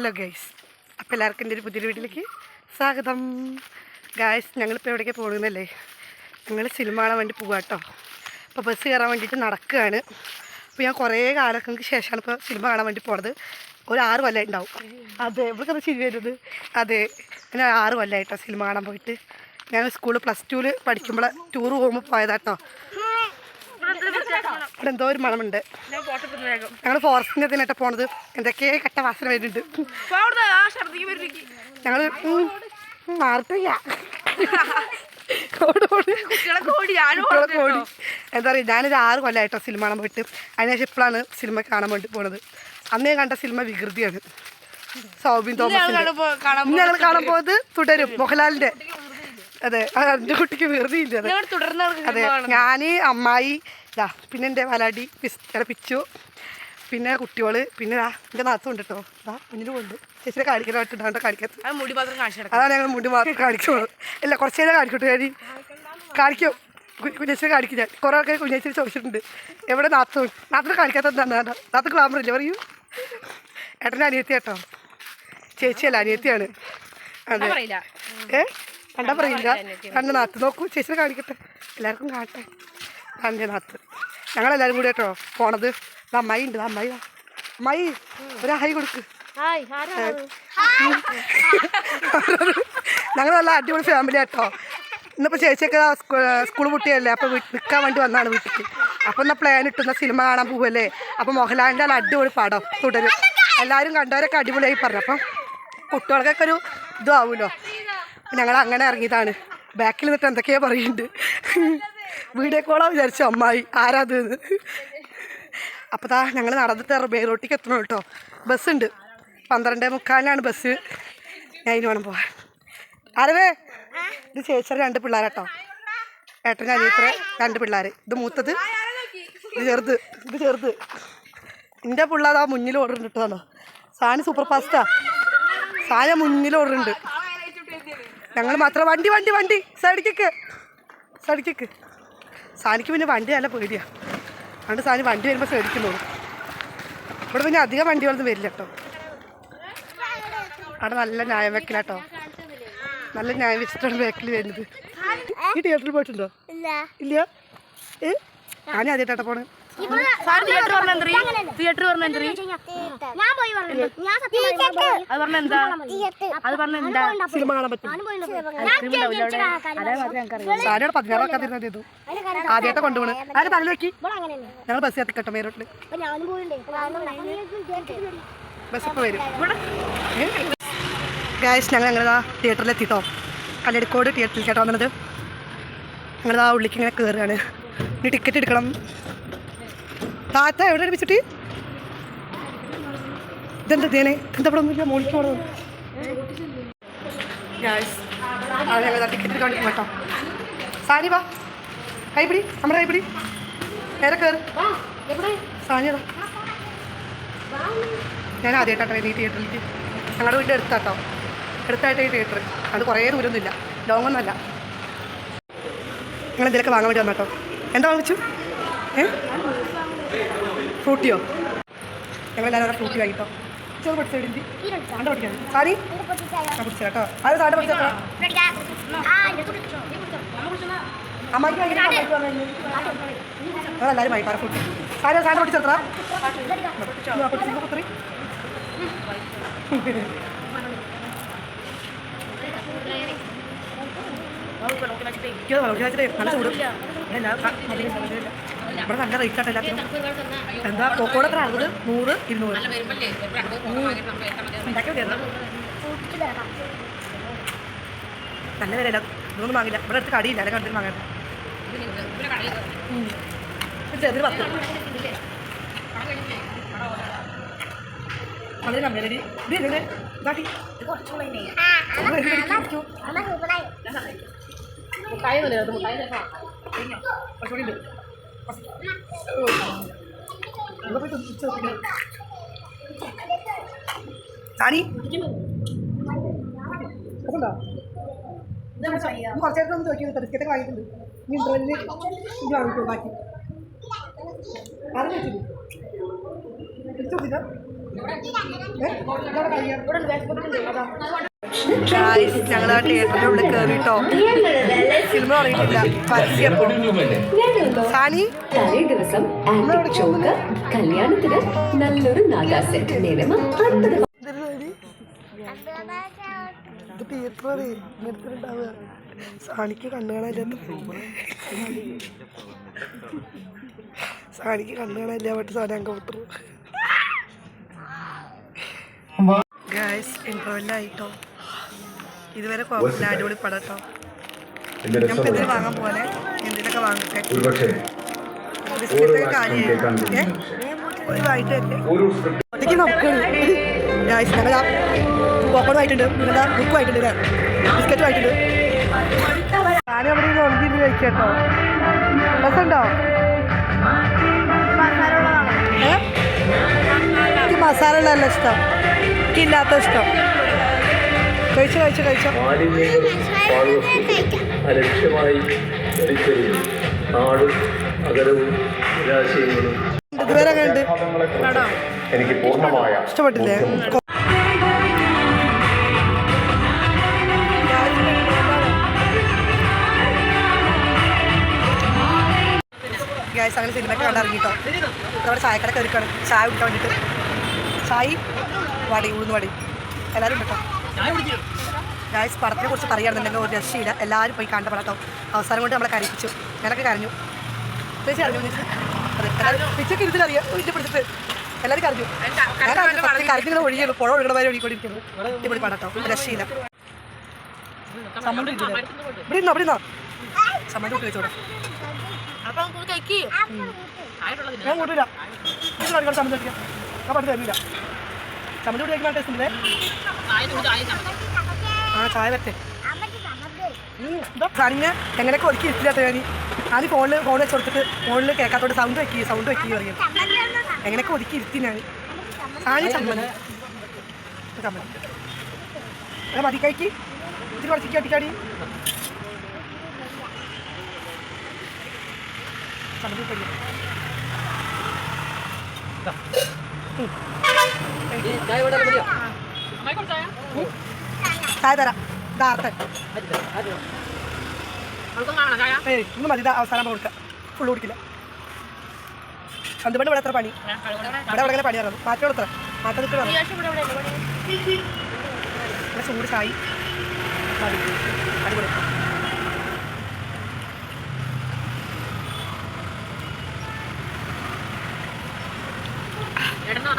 Hello guys അപ്പോൾ എല്ലാവർക്കും എന്റെ ഒരു പുതിയൊരു വീട്ടിലേക്ക് സ്വാഗതം. ഗായ്സ് ഞങ്ങളിപ്പോൾ എവിടേക്ക് പോകുന്നല്ലേ ഞങ്ങൾ സിനിമ കാണാൻ വേണ്ടി പോകാം കേട്ടോ അപ്പോൾ ബസ് കയറാൻ വേണ്ടിയിട്ട് നടക്കുകയാണ് അപ്പോൾ ഞാൻ കുറേ കാലങ്ങൾക്ക് ശേഷമാണ് ഇപ്പോൾ സിനിമ കാണാൻ വേണ്ടി പോണത്. ഒരു ആറ് കൊല്ലം ഉണ്ടാവും. അതെ ഇവിടെ ശരി വരുന്നത്? അതെ ഞാൻ ആറ് കൊല്ലമായിട്ടോ സിനിമ കാണാൻ പോയിട്ട്. ഞാൻ സ്കൂളിൽ പ്ലസ് ടുവിൽ പഠിക്കുമ്പോൾ ടൂർ പോകുമ്പോൾ പോയതാട്ടോ ഇവിടെ എന്തോ ഒരു മണമുണ്ട്. ഞങ്ങൾ ഫോറസ്റ്റിന്റെ ഇതിനായിട്ട് പോണത് എന്തൊക്കെയോ കെട്ട വാസന വരുന്നുണ്ട്. ഞങ്ങൾ ഓടി എന്താ പറയുക ഞാനൊരു ആറ് കൊല്ലമായിട്ടോ സിനിമ കാണാൻ പോയിട്ട്. അതിനുശേഷം ഇപ്പോഴാണ് സിനിമ കാണാൻ വേണ്ടി പോണത്. അന്ന് കണ്ട സിനിമ വികൃതിയാണ്. സൗബിൻ തോമസ് ഞങ്ങൾ കാണാൻ പോകുന്നത് തുടരും. മോഹൻലാലിന്റെ അതെ എന്റെ എന്റെ കുട്ടിക്ക് വെറുതെയില്ല അതെ. ഞാൻ അമ്മായി ഇതാ പിന്നെ എന്റെ വലാടി പിസ് പിച്ചു പിന്നെ കുട്ടികൾ പിന്നെ എന്റെ നാത്തുണ്ട് കേട്ടോ ഇതാ മുന്നിൽ കൊണ്ട് ചേച്ചിനെ കാണിക്കാനായിട്ട് കാണിക്കാത്ത. അതാണ് ഞങ്ങൾ മുടി മാത്രം കാണിക്കുള്ളൂ അല്ല കുറച്ച് നേരം കാണിക്കട്ടെ ഞാൻ കാണിക്കും. കുഞ്ഞേച്ചിനെ കാണിക്കും ഞാൻ. കുറേ ആൾക്കാർ കുഞ്ഞേച്ചിനെ ചോദിച്ചിട്ടുണ്ട്. എവിടെ നാത്തു നാത്തിനെ കാണിക്കാത്ത എന്താണ്? നാത്ത് ഗ്ലാമർ ഇല്ല? പറയൂ. ഏട്ടന്റെ അനിയത്തി കേട്ടോ ചേച്ചിയല്ല അനിയത്തിയാണ്. അതെ. ഏ? കണ്ടാ പറയില്ല. കണ്ട നാത്ത് നോക്കൂ. ചേച്ചിനെ കാണിക്കട്ടെ. എല്ലാവർക്കും കാണട്ടെ കണ്ട നാത്ത്. ഞങ്ങളെല്ലാവരും കൂടി കേട്ടോ പോണത്. അമ്മായി ഉണ്ട്. അമ്മായി. അമ്മായി ഒരു ഹൈ കൊടുക്ക്. ഞങ്ങൾ നല്ല അടിപൊളി ഫാമിലി ആട്ടോ ഇന്നിപ്പോൾ ചേച്ചിയൊക്കെ സ്കൂൾ കുട്ടിയല്ലേ അപ്പോൾ നിൽക്കാൻ വേണ്ടി വന്നാണ് വീട്ടിൽ അപ്പോൾ എന്നാൽ പ്ലാൻ ഇട്ടുന്ന സിനിമ കാണാൻ പോവല്ലേ? അപ്പോൾ മോഹൻലാലിന്റെ നല്ല അടിപൊളി പടം തുടരും. എല്ലാവരും കണ്ടവരൊക്കെ അടിപൊളിയായി പറഞ്ഞു. അപ്പം കുട്ടികൾക്കൊക്കെ ഒരു ഇതും ആവുമല്ലോ ഞങ്ങൾ അങ്ങനെ ഇറങ്ങിയതാണ്. ബാക്കിൽ നിന്നിട്ട് എന്തൊക്കെയാ പറയുന്നുണ്ട്. വീഡിയോ കോളാ വിചാരിച്ചു അമ്മായി. ആരാത് അപ്പോൾ താ ഞങ്ങൾ നടന്നിട്ട് ബേറോട്ടിക്ക് എത്തണം കേട്ടോ. ബസ്സുണ്ട് പന്ത്രണ്ട് മുക്കാലിനാണ് ബസ്. ഞാൻ ഇനി വേണം പോവാൻ. ആരവേ? ഇത് ചേച്ചിയുടെ രണ്ട് പിള്ളേരാട്ടോ. ഏട്ടന്റെ അനിയത്ര രണ്ട് പിള്ളേർ ഇത് മൂത്തത് ഇത് ചെറുത് ഇത് ചെറുത്. എന്റെ പിള്ളേർ ആ മുന്നിൽ ഓടുന്നുണ്ട് കേട്ടോ. സാനി സൂപ്പർ ഫാസ്റ്റാ സാന മുന്നിൽ ഓടുന്നുണ്ട് ഞങ്ങൾ മാത്രം വണ്ടി വണ്ടി വണ്ടി. സൈഡിക്ക് സൈഡിക്ക് സാനിക്ക് പിന്നെ വണ്ടി നല്ല പേടിയാ. അതുകൊണ്ട് സാനി വണ്ടി വരുമ്പോൾ സൈഡിക്കുന്നുള്ളൂ ഇവിടെ പിന്നെ അധികം വണ്ടികളൊന്നും വരില്ല കേട്ടോ. അവിടെ നല്ല ന്യായം വെക്കലാട്ടോ നല്ല ന്യായം വെച്ചിട്ടാണ് ബേക്കിൽ വരുന്നത്. ഈ തിയേറ്ററിൽ പോയിട്ടുണ്ടോ? ഇല്ല? ഏ? ഞാനും ആദ്യമായിട്ടാട്ടോ പോണേ. സാർ തിയേറ്റർ പറഞ്ഞ എന്തറി? തിയേറ്റർ പറഞ്ഞ എന്തറി? ഞാൻ പോയി പറഞ്ഞു ഞാൻ സത്യം അത് പറഞ്ഞ എന്താ? അത് പറഞ്ഞ എന്താ? സിനിമ കാണാൻ പറ്റും. സാരിയുടെ പതിനാറൊക്കെ തരുന്നത് ചെയ്തു ആദ്യത്തെ കൊണ്ടുപോകണം ആരെ തല വെക്കി? ഞങ്ങൾ ബസ് എത്തിക്കട്ടെ മേരോട്ടിൽ ഞാനും പോയിട്ടുണ്ട് ബസ് ഇപ്പൊ വരും. ഗായസ് ഞങ്ങൾ ഞങ്ങളിതാ തിയേറ്ററിൽ എത്തിട്ടോ കല്ലടിക്കോട് തിയേറ്ററിൽ കേട്ടോ വന്നത്. ഞങ്ങളിതാ ഉള്ളിക്ക് ഇങ്ങനെ കയറുകയാണ് ഇനി ടിക്കറ്റ് എടുക്കണം. താത്ത എവിടെ അടിപ്പിച്ചിട്ട് ഇതെന്താ തേനെ? എന്താ ഇവിടെ ഒന്നുമില്ല മോളിക്ക് ടിക്കറ്റ് വേണ്ടി കേട്ടോ സാനി വാ. കൈപ്പിടി നമ്മുടെ കൈപ്പിടി നേരെ കയറി സാനിയതാ ഞാൻ ആദ്യമായിട്ടാണ് ഈ തിയേറ്ററിലേക്ക് ഞങ്ങളുടെ വീട്ടിൽ എടുത്താട്ടോ എടുത്തായിട്ട് ഈ തിയേറ്റർ അത് കുറേ ദൂരമൊന്നുമില്ല. ലോങ്ങൊന്നുമല്ല നിങ്ങൾ എന്തെങ്കിലുമൊക്കെ വാങ്ങാൻ വേണ്ടി വന്നാട്ടോ എന്താ വാങ്ങിച്ചു? ഏ ഫ്രൂട്ടിയോ ഞങ്ങളെല്ലാവരും ഫ്രൂട്ടി വാങ്ങിട്ടോ ചോറ് പഠിച്ച ഇടിഞ്ചി കണ്ട പഠിക്കാൻ സാരി പഠിച്ചു കേട്ടോ അത് സാധനം പഠിച്ചോ അമ്മയ്ക്ക് ഞങ്ങളെല്ലാവരും വാങ്ങിക്കാറ് ഫ്രൂട്ടി സാരി സാധനം പഠിച്ചെത്ര എനിക്ക് വിചാരിച്ചിട്ടേ നല്ല ചൂട് ഇല്ല, ഇവിടെ നല്ല റേറ്റ് ആട്ടോ എല്ലാത്തിനും. എന്താ? കോക്കോട് എത്ര? അറുപത്? നൂറ്? ഇരുന്നൂറ്? ഉണ്ടാക്കി നല്ല വില ഇതൊന്നും വാങ്ങില്ല. ഇവിടെ അടുത്ത് കടിയില്ല. അല്ല കണ്ടിട്ട് വാങ്ങാൻ ചെറിയ പത്ത്. അതിന് കമ്മിയല്ലേ ഇത് ഇതിന് ഇതാക്കി. കുറച്ചുകൂടി ഉണ്ട് ഇവിടെ പോയി തിരിച്ച് നോക്കിക്കോ. സാനി അതുണ്ടോ കുറച്ച് നേരത്തെ ഒന്ന് വാങ്ങിയിട്ടുണ്ട് ഇനി ഇന്റർവെല്ലിൽ ഇത് വാങ്ങിക്കോ ബാക്കി ഉള്ളിൽ കയറിട്ടോ സിനിമ തുടങ്ങിയിട്ടില്ല പരസ്യം സാനി? തലേ ദിവസം ആന്റിക് ചോക്ക് കല്യാണത്തിന് നല്ലൊരു നാഗാ സെറ്റ് നിലമ അൻപത് ഇത് തിയേറ്ററാണ് ഇങ്ങനത്തെ സാണിക്ക് കണ്ണു കാണാനില്ല സാണിക്ക് കണ്ണു കാണാനില്ല പറ്റ് സാധനം അങ്ക വിട്ടു. ഗായ്സ് ഇന്റർവെല്ലായിട്ടോ ഇതുവരെ കുഴപ്പമില്ല അടിപൊളി പടം കേട്ടോ എന്റെ നമുക്ക് ഇതിൽ രസം വാങ്ങാൻ പോലെ വാങ്ങട്ടെ ബിസ്ക്കറ്റൊക്കെ കാര്യമായി ഒരു വായിട്ട് തന്നെ ഒരു സ്ക്രിപ്റ്റ് ഒറ്റയ്ക്ക് നോക്കണം ഗായ്സ് ഞങ്ങൾ ആയിട്ടുണ്ട് പോക്കോൺ വായിട്ടുണ്ട്. ആയിട്ടുണ്ട് ബുക്ക് അല്ലേ ബിസ്ക്കറ്റ് ആയിട്ടുണ്ട് ഞാനും അവിടെ നിന്ന് ഉണക്കിയിരുന്ന് കഴിക്കട്ടോ രസമുണ്ടോ? എനിക്ക് മസാല ഉള്ളതല്ല ഇഷ്ടം. എനിക്ക് ഇല്ലാത്ത ഇഷ്ടം. കഴിച്ചോ കഴിച്ചോ കഴിച്ചോ. വലിച്ചെറിയും നാടും അകലവും നിരാശയങ്ങളും എനിക്ക് പൂർണമായ ഇഷ്ടപ്പെട്ടില്ലേ? അങ്ങനെ സിനിമയൊക്കെ കണ്ടിറങ്ങിട്ടോ നമ്മുടെ ചായക്കട കയറിക്കാണ് ചായ കുടിക്കാൻ വേണ്ടിയിട്ട് ചായ വടി ഉഴുന്ന് വടി എല്ലാവരും കേട്ടോ ഗായ്സ് പടത്തിനെ കുറിച്ച് പറയുകയാണെന്നുണ്ടെങ്കിൽ ഒരു രക്ഷയില്ല. എല്ലാവരും പോയി കണ്ട പടത്തോ അവസാനം കൊണ്ട് നമ്മളെ കരയിപ്പിച്ചു. ഞാനൊക്കെ കരഞ്ഞു. ചേച്ചി അറിഞ്ഞു ചേച്ചിയൊക്കെ എല്ലാവരും കരഞ്ഞു. ഞാൻ കരഞ്ഞിങ്ങനെ പുഴ ഒഴുകണവരെ ഒഴുകിക്കൊണ്ടിരിക്കുന്നു. ഇവിടെ പടത്തോ രക്ഷയില്ല കഴിക്ക് ഞാൻ കൂട്ടില്ല സമ്മതി ഞാൻ പണ്ട് തരില്ല സമ്മതി കൂടി വെക്കാൻ ടേസ്റ്റ് ഉണ്ടല്ലേ? ആ ചായ വരട്ടെ. കറിഞ്ഞ എങ്ങനെയൊക്കെ ഒരുക്കി ഇരുത്തില്ലാത്ത ഞാൻ ആദ്യം ഫോണിൽ ഫോൺ വെച്ച് കൊടുത്തിട്ട് ഫോണിൽ കേൾക്കാത്തോട് സൗണ്ട് വെക്കി സൗണ്ട് വെക്കി പറയും. എങ്ങനെയൊക്കെ ഒരുക്കി ഇരുത്തി ഞാൻ സാരി ചമ്മന്തി ഇത് ചമ്മന്തി അല്ല മതി കഴിക്ക്. ഇതിൽ കുറച്ച് അടിക്കാടി ചമ്മന്തി ചായ തരാം. ഇതാർത്തെ അവൾക്കും കാണണം ചായ ഏയ് ഇന്ന് മതി. ഇതാ അവസാനം കൊടുക്കാം. ഫുള്ള് കുടിക്കില്ല. അതുകൊണ്ട് ഇവിടെ എത്ര പണി? ഇവിടെ ഇവിടെ പണി അറിയാം മാറ്റം എത്ര? മാറ്റം നിൽക്കണം. ഇവിടെ ചൂട് ചായ. മതി. അടിപൊളി. എടന്നോ